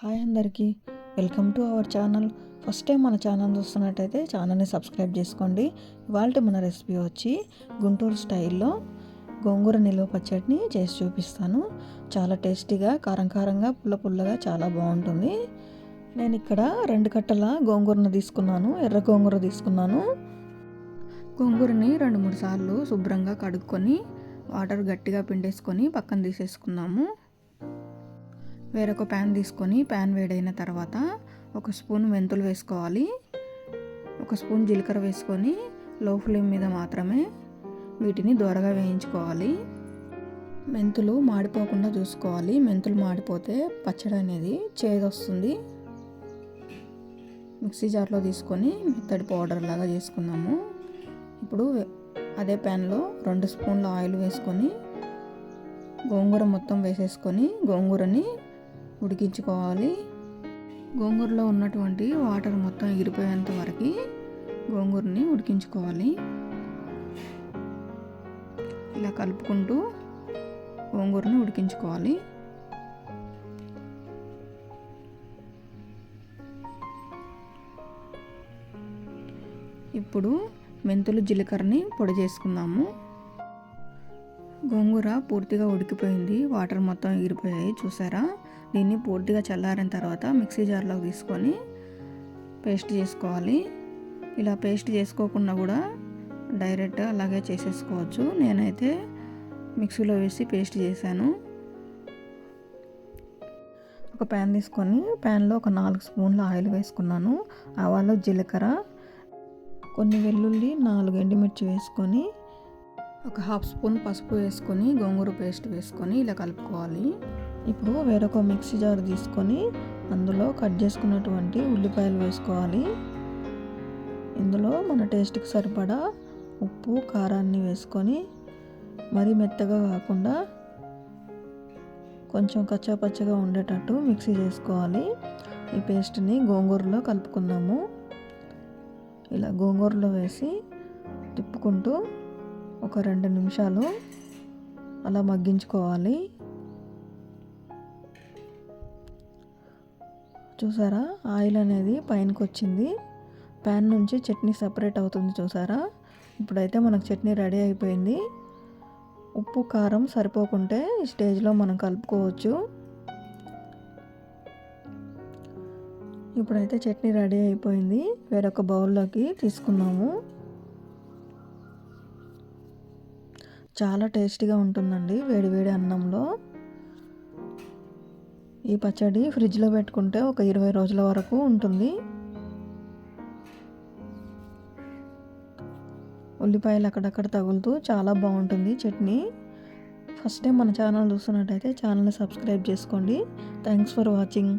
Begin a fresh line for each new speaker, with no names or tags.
Hi అందరికీ. Welcome to our channel. First time మన channel చూస్తున్నట్టయితే ఛానల్ని సబ్స్క్రైబ్ చేసుకోండి. ఇవాళ మన రెసిపీ వచ్చి గుంటూరు స్టైల్లో గోంగూర నిల్వ పచ్చడిని చేసి చూపిస్తాను. చాలా టేస్టీగా కారం కారంగా పుల్ల పుల్లగా చాలా బాగుంటుంది. నేను ఇక్కడ రెండు కట్టల గోంగూరను తీసుకున్నాను. ఎర్ర గోంగూర తీసుకున్నాను. గోంగూరని రెండు మూడు సార్లు శుభ్రంగా కడుక్కొని వాటర్ గట్టిగా పిండేసుకొని పక్కన తీసేసుకున్నాము వేరొక ప్యాన్ తీసుకొని ప్యాన్ వేడైన తర్వాత ఒక స్పూన్ మెంతులు వేసుకోవాలి. ఒక స్పూన్ జీలకర్ర వేసుకొని లో ఫ్లేమ్ మీద మాత్రమే వీటిని దూరగా వేయించుకోవాలి. మెంతులు మాడిపోకుండా చూసుకోవాలి. మెంతులు మాడిపోతే పచ్చడి అనేది చేదొస్తుంది మిక్సీ జార్లో తీసుకొని మెత్తడి పౌడర్ లాగా చేసుకున్నాము ఇప్పుడు అదే ప్యాన్లో రెండు స్పూన్ల ఆయిల్ వేసుకొని గోంగూర మొత్తం వేసేసుకొని గోంగూరని ఉడికించుకోవాలి. గోంగూరలో ఉన్నటువంటి వాటర్ మొత్తం ఎగిరిపోయేంత వరకు గోంగూరని ఉడికించుకోవాలి. ఇలా కలుపుకుంటూ గోంగూరని ఉడికించుకోవాలి. ఇప్పుడు మెంతులు జీలకర్రని పొడి చేసుకుందాము. గోంగూర పూర్తిగా ఉడికిపోయింది. వాటర్ మొత్తం ఎగిరిపోయాయి. చూసారా? దీన్ని పూర్తిగా చల్లారిన తర్వాత మిక్సీ జార్లోకి తీసుకొని పేస్ట్ చేసుకోవాలి. ఇలా పేస్ట్ చేసుకోకుండా కూడా డైరెక్ట్ అలాగే చేసేసుకోవచ్చు. నేనైతే మిక్సీలో వేసి పేస్ట్ చేశాను. ఒక ప్యాన్ తీసుకొని ప్యాన్లో ఒక నాలుగు స్పూన్ల ఆయిల్ వేసుకున్నాను. ఆవాలు జీలకర్ర కొన్ని వెల్లుల్లి నాలుగు ఎండుమిర్చి వేసుకొని ఒక హాఫ్ స్పూన్ పసుపు వేసుకొని గోంగూర పేస్ట్ వేసుకొని ఇలా కలుపుకోవాలి. ఇప్పుడు వేరొక మిక్సీ జార్ తీసుకొని అందులో కట్ చేసుకున్నటువంటి ఉల్లిపాయలు వేసుకోవాలి. ఇందులో మన టేస్ట్కి సరిపడా ఉప్పు కారాన్ని వేసుకొని మరీ మెత్తగా కాకుండా కొంచెం కచ్చాపచ్చగా ఉండేటట్టు మిక్సీ చేసుకోవాలి. ఈ పేస్ట్ని గోంగూరలో కలుపుకుందాము. ఇలా గోంగూరలో వేసి తిప్పుకుంటూ ఒక రెండు నిమిషాలు అలా మగ్గించుకోవాలి. చూసారా? ఆయిల్ అనేది పైనకి వచ్చింది. ప్యాన్ నుంచి చట్నీ సపరేట్ అవుతుంది చూసారా? ఇప్పుడైతే మనకు చట్నీ రెడీ అయిపోయింది. ఉప్పు కారం సరిపోకుంటే ఈ స్టేజ్లో మనం కలుపుకోవచ్చు. ఇప్పుడైతే చట్నీ రెడీ అయిపోయింది. వేరొక బౌల్లోకి తీసుకున్నాము. చాలా టేస్టీగా ఉంటుందండి వేడి వేడి అన్నంలో. ఈ పచ్చడి ఫ్రిడ్జ్లో పెట్టుకుంటే ఒక ఇరవై రోజుల వరకు ఉంటుంది. ఉల్లిపాయలు అక్కడక్కడ తగులుతూ చాలా బాగుంటుంది చట్నీ. ఫస్ట్ టైం మన ఛానల్ చూస్తున్నట్టయితే ఛానల్ని సబ్స్క్రైబ్ చేసుకోండి. Thanks for watching.